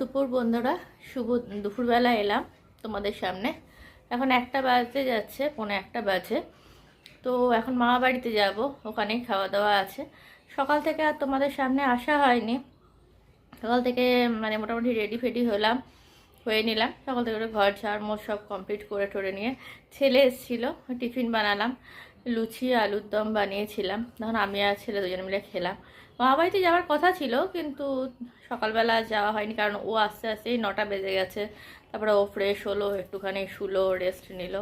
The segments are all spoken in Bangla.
দুপুর বন্ধুরা। শুভ দুপুরবেলা এলাম তোমাদের সামনে। এখন একটা বাজতে যাচ্ছে, পৌনে একটা বাজে। তো এখন মামা বাড়িতে যাব, ওখানেই খাওয়া দাওয়া আছে। সকাল থেকে আর তোমাদের সামনে আসা হয়নি। সকাল থেকে মানে মোটামুটি রেডি ফেডি হলাম, হয়ে নিলাম। সকাল থেকে ঘর ঝাড় মোট সব কমপ্লিট করে টরে নিয়ে ছেলে এসেছিল, টিফিন বানালাম। লুচি, আলুর দম বানিয়েছিলাম। তখন আমি আর ছেলে দুজনে মিলে খেলাম। মামা বাড়িতে যাওয়ার কথা ছিল, কিন্তু সকালবেলা যাওয়া হয়নি কারণ ও আস্তে আস্তেই নটা বেজে গেছে। তারপরে ও ফ্রেশ হলো, একটুখানি শুলো রেস্ট নিল।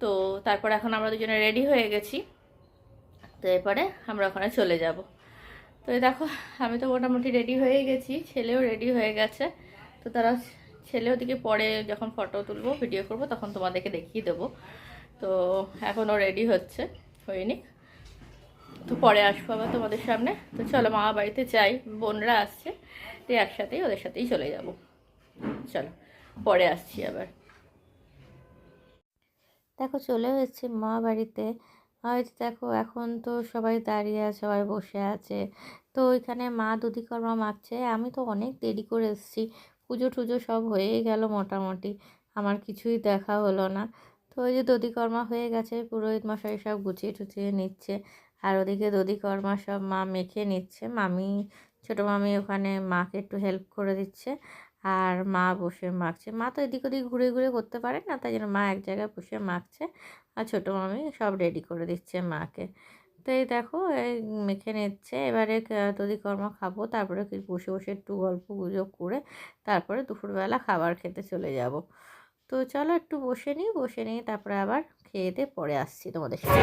তো তারপর এখন আমরা দুজনে রেডি হয়ে গেছি। তো এরপরে আমরা ওখানে চলে যাব। তো দেখো, আমি তো মোটামুটি রেডি হয়ে গেছি, ছেলেও রেডি হয়ে গেছে। তো তারা ছেলে ওদিকে পরে যখন ফটো তুলবো ভিডিও করব, তখন তোমাদেরকে দেখিয়ে দেবো। তো এখনও রেডি হচ্ছে, হয়নি। তো পরে আসব আবার তোমাদের সামনে। তো চলো মামা বাড়িতে যাই, বোনরা আসছে তো একসাথেই ওদের সাথেই চলে যাব। চলো, পরে আসছি আবার। দেখো, চলে এসেছি মা বাড়িতে। হয়তো দেখো, এখন তো সবাই দাঁড়িয়ে আছে, সবাই বসে আছে। তো ওইখানে মা দুধিকর্মা মাখছে। আমি তো অনেক দেরি করে এসেছি। পুজো টুজো সব হয়েই গেল মোটামুটি। আমার কিছুই দেখা হলো না। তো ওই যে দধিকর্মা হয়ে গেছে, পুরোহিত মশাই সব গুছিয়ে টুচিয়ে নিচ্ছে। আর ওদিকে দধিকর্মা সব মা মেখে নিচ্ছে। মামি, ছোটো মামি ওখানে মাকে একটু হেল্প করে দিচ্ছে আর মা বসে মাখছে। মা তো এদিক ওদিক ঘুরে ঘুরে করতে পারে না, তাই জন্য মা এক জায়গায় বসে মাখছে আর ছোটো মামি সব রেডি করে দিচ্ছে মাকে। তো এই দেখো, এই মেখে নিচ্ছে। এবারে দধিকর্মা খাব, তারপরে বসে বসে একটু গল্প গুজব করে তারপরে দুপুরবেলা খাবার খেতে চলে যাব। তো চলো একটু বসে নিই বসে নিই তারপরে আবার খেয়ে দিয়ে পরে আসছি তোমাদের সাথে।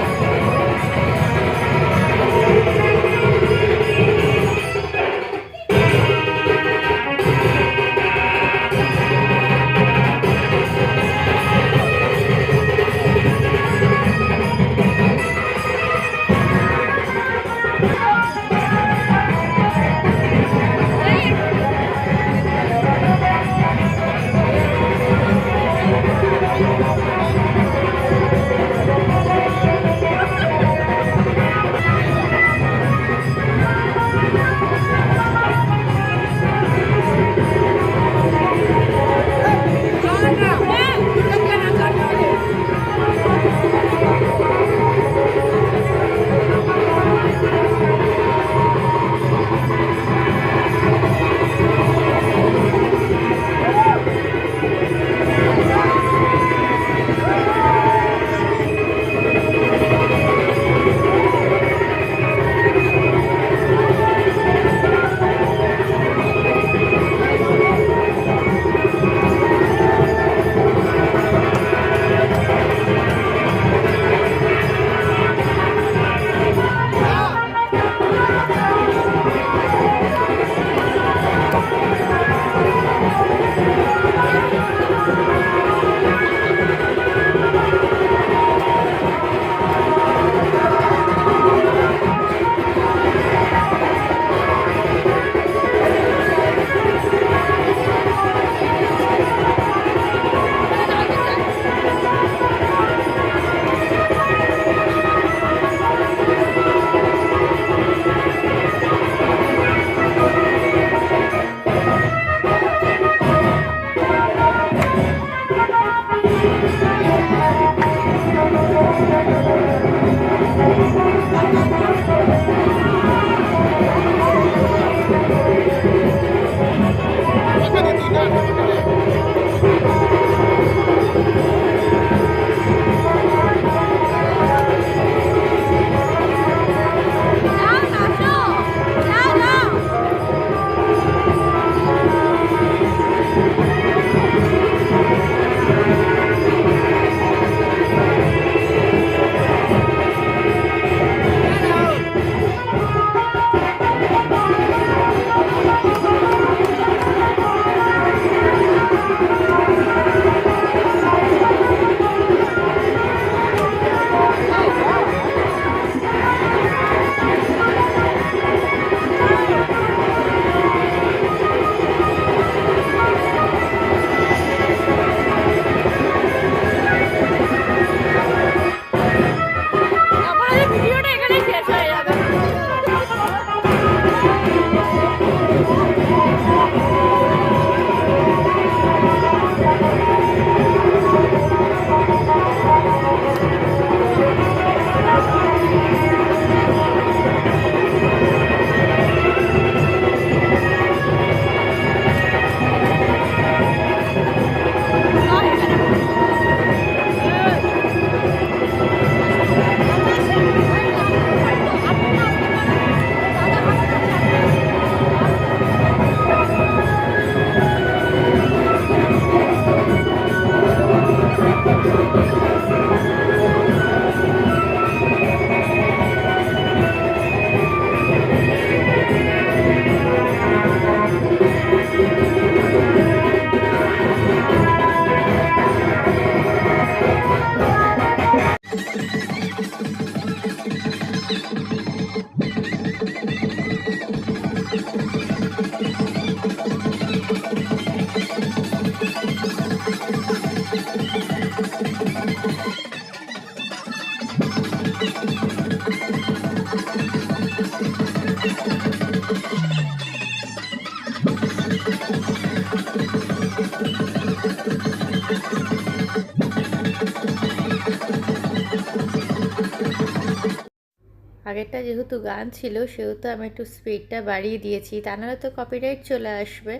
আগেরটা যেহেতু গান ছিল, সেহেতু আমি একটু স্পিডটা বাড়িয়ে দিয়েছি। তা নাহলে তো কপিরাইট চলে আসবে।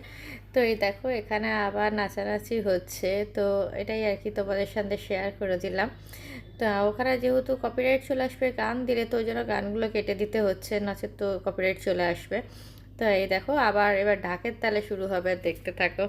তো এই দেখো, এখানে আবার নাচানাচি হচ্ছে। তো এটাই আর কি তোমাদের সাথে শেয়ার করে দিলাম। তো ওখানে যেহেতু কপিরাইট চলে আসবে গান দিলে, তো ওই জন্য গানগুলো কেটে দিতে হচ্ছে নচেত তো কপিরাইট চলে আসবে। তো এই দেখো, আবার এবার ঢাকের তালে শুরু হবে। দেখতে থাকো।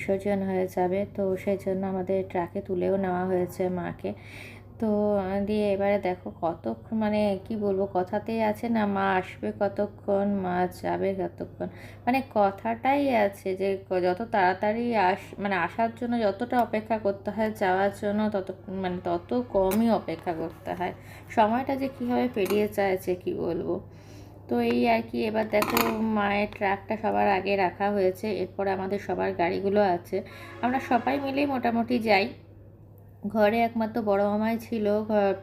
বিসর্জন হয়ে যাবে। তো সেই জন্য আমাদের ট্রাকে তুলেও নেওয়া হয়েছে মাকে। তো দিয়ে এবারে দেখো কতক্ষণ মানে কি বলব, কথাতেই আছে না, মা আসবে কতক্ষণ, মা যাবে কতক্ষণ। মানে কথাটাই আছে যে যত তাড়াতাড়ি আস মানে আসার জন্য যতটা অপেক্ষা করতে হয়, যাওয়ার জন্য তত মানে তত কমই অপেক্ষা করতে হয়। সময়টা যে কীভাবে পেরিয়ে যাচ্ছে কি বলব। তো এই আর কি, এবার দেখো মায়ের ট্রাকটা সবার আগে রাখা হয়েছে, এরপরে আমাদের সবার গাড়িগুলো আছে। আমরা সবাই মিলেই মোটামুটি যাই। ঘরে একমাত্র বড় মামাই ছিল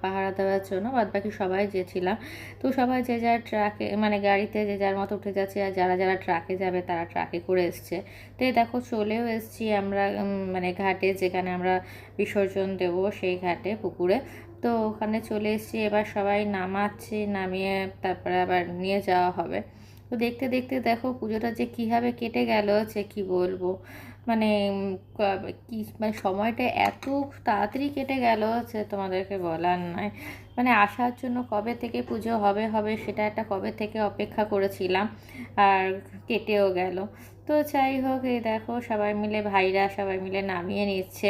পাহারা দেওয়ার জন্য বাদ বাকি সবাই যেছিলাম তো সবাই যে যার ট্রাকে মানে গাড়িতে যে যার মতো উঠে যাচ্ছে, আর যারা যারা ট্রাকে যাবে তারা ট্রাকে করে এসছে। তো দেখো চলেও এসছি আমরা মানে ঘাটে যেখানে আমরা বিসর্জন দেব সেই ঘাটে, পুকুরে। তো ওখানে চলে এসেছি, এবার সবাই নামাচ্ছে, নামিয়ে তারপরে আবার নিয়ে যাওয়া হবে। তো দেখতে দেখতে দেখো পুজোটা যে কীভাবে কেটে গেল, যে কি বলব? মানে কি মানে সময়টা এত তাড়াতাড়ি কেটে গেল যে তোমাদেরকে বলার নয়। মানে আসার জন্য কবে থেকে পুজো হবে হবে সেটা একটা কবে থেকে অপেক্ষা করেছিলাম আর কেটেও গেল। তো যাই হোক, এই দেখো সবাই মিলে, ভাইরা সবাই মিলে নামিয়ে নিচ্ছে।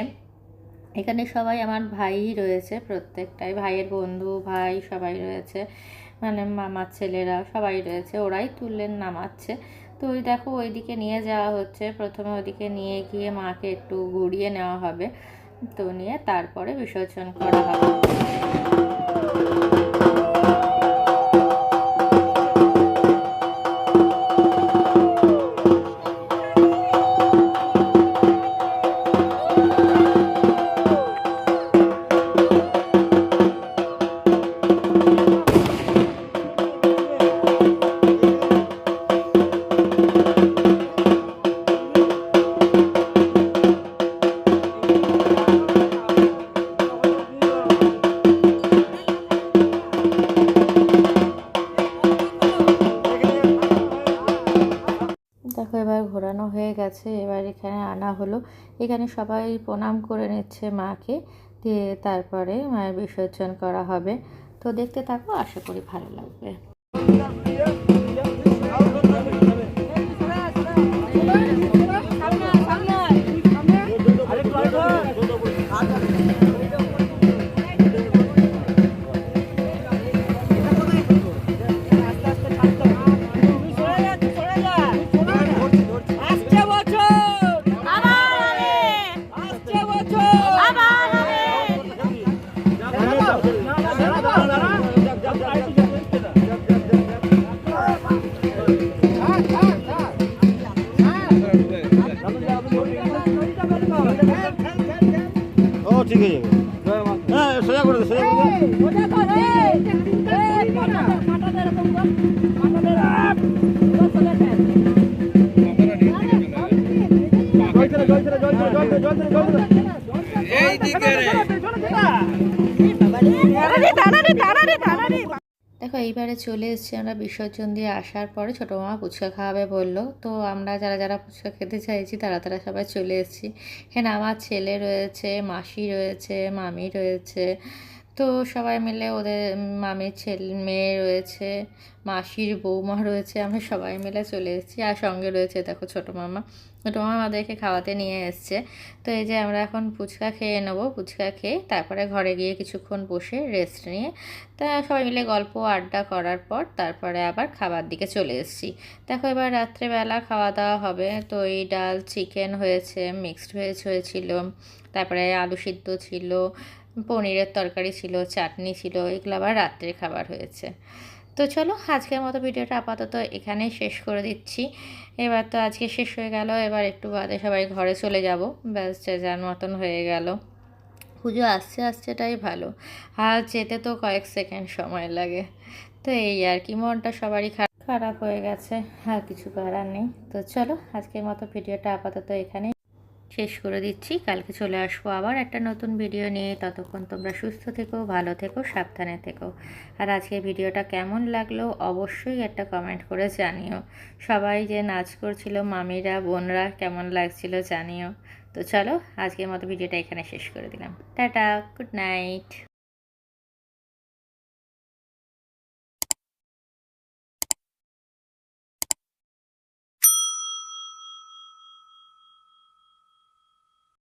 এখানে সবাই আমার ভাই রয়েছে প্রত্যেকটাই, ভাইয়ের বন্ধু, ভাই সবাই রয়েছে মানে মামার ছেলেরা সবাই রয়েছে, ওরাই তুললেন নামাচ্ছে। তো ওই দেখো ওইদিকে নিয়ে যাওয়া হচ্ছে, প্রথমে ওইদিকে নিয়ে গিয়ে মাকে একটু ঘুরিয়ে নেওয়া হবে, তো নিয়ে তারপরে বিসর্জন করা হবে। সবাই প্রণাম করে নিচ্ছে মাকে দিয়ে তারপরে মায়ের বিসর্জন করা হবে। তো দেখতে থাকো, আশা করি ভালো লাগবে। ঠিক হয়ে যাবে। হ্যাঁ সোজা করে দে সোজা করে দে। এইদিকে রে। এইবারে চলে এসেছি আমরা বিসর্জন দিয়ে আসার পরে ছোটো মামা ফুচকা খাওয়াবে বলল। তো আমরা যারা যারা ফুচকা খেতে চাইছি তারা তারা সবাই চলে এসেছি। এখানে আমার ছেলে রয়েছে, মাসি রয়েছে, মামি রয়েছে তো সবাই মিলে ওদের মামির ছেলে, মেয়ে রয়েছে, মাসির বৌমা রয়েছে, আমরা সবাই মিলে চলে এসেছি। আর সঙ্গে রয়েছে দেখো ছোটো মামা। ছোটো মামা আমাদেরকে খাওয়াতে নিয়ে এসছে। তো এই যে আমরা এখন ফুচকা খেয়ে নেব। ফুচকা খেয়ে তারপরে ঘরে গিয়ে কিছুক্ষণ বসে রেস্ট নিয়ে, তা সবাই মিলে গল্প আড্ডা করার পর তারপরে আবার খাবার দিকে চলে এসেছি। দেখো এবার রাত্রেবেলা খাওয়া দাওয়া হবে। তো এই ডাল চিকেন হয়েছে মিক্সড ভেজ হয়েছিল। তারপরে আলু সিদ্ধ ছিল। পনিরের তরকারি ছিল, চাটনি ছিল, এগুলো আবার রাত্রে খাবার হয়েছে। তো চলো, আজকের মতো ভিডিওটা আপাতত এখানেই শেষ করে দিচ্ছি। এবার তো আজকে শেষ হয়ে গেল, এবার একটু বাদে সবাই ঘরে চলে যাব। ব্যাস যার মতন হয়ে গেল। পুজো আসছে, আসছেটাই ভালো। আর যেতে তো কয়েক সেকেন্ড সময় লাগে। তো এই আর কি, মনটা সবারই খারাপ খারাপ হয়ে গেছে, আর কিছু করার নেই। তো চলো, আজকের মতো ভিডিওটা আপাতত এখানেই শেষ করে দিচ্ছি। কালকে চলে আসব আবার একটা নতুন ভিডিও নিয়ে। ততক্ষণ তোমরা সুস্থ থেকো, ভালো থেকো, সাবধানে থেকো। আর আজকে ভিডিওটা কেমন লাগল অবশ্যই একটা কমেন্ট করে জানিও। সবাই যে নাচ করছিল, মামিরা, বোনরা কেমন লাগছিল জানিও। তো চলো, আজকের মতো ভিডিওটা এখানে শেষ করে দিলাম। Tata good night